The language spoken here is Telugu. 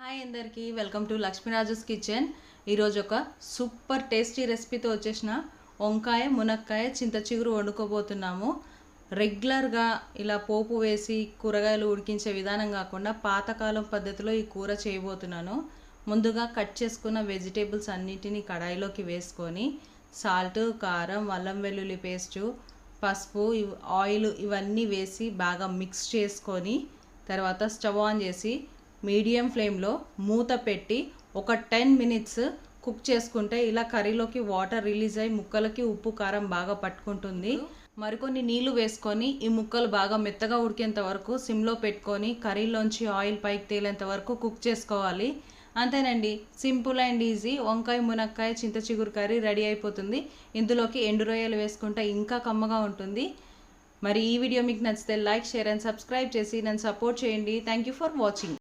హాయ్ అందరికీ వెల్కమ్ టు లక్ష్మీరాజుస్ కిచెన్. ఈరోజు ఒక సూపర్ టేస్టీ రెసిపీతో వచ్చేసిన వంకాయ మునక్కాయ చింత చిగురు వండుకోబోతున్నాము. రెగ్యులర్గా ఇలా పోపు వేసి కూరగాయలు ఉడికించే విధానం కాకుండా పాతకాలం పద్ధతిలో ఈ కూర చేయబోతున్నాను. ముందుగా కట్ చేసుకున్న వెజిటేబుల్స్ అన్నిటిని కడాయిలోకి వేసుకొని సాల్ట్ కారం అల్లం వెల్లుల్లి పేస్టు పసుపు ఆయిల్ ఇవన్నీ వేసి బాగా మిక్స్ చేసుకొని తర్వాత స్టవ్ ఆన్ చేసి మీడియం ఫ్లేమ్లో మూత పెట్టి ఒక టెన్ మినిట్స్ కుక్ చేసుకుంటే ఇలా కర్రీలోకి వాటర్ రిలీజ్ అయ్యి ముక్కలకి ఉప్పు కారం బాగా పట్టుకుంటుంది. మరికొన్ని నీళ్ళు వేసుకొని ఈ ముక్కలు బాగా మెత్తగా ఉడికేంత వరకు సిమ్లో పెట్టుకొని కర్రీలోంచి ఆయిల్ పైకి తేలేంత వరకు కుక్ చేసుకోవాలి. అంతేనండి సింపుల్ అండ్ ఈజీ. వంకాయ మునక్కాయ చింత చిగురు కర్రీ రెడీ అయిపోతుంది. ఇందులోకి ఎండు రొయ్యలు వేసుకుంటే ఇంకా కమ్మగా ఉంటుంది. మరి ఈ వీడియో మీకు నచ్చితే లైక్ షేర్ అండ్ సబ్స్క్రైబ్ చేసి నన్ను సపోర్ట్ చేయండి. Thank you for watching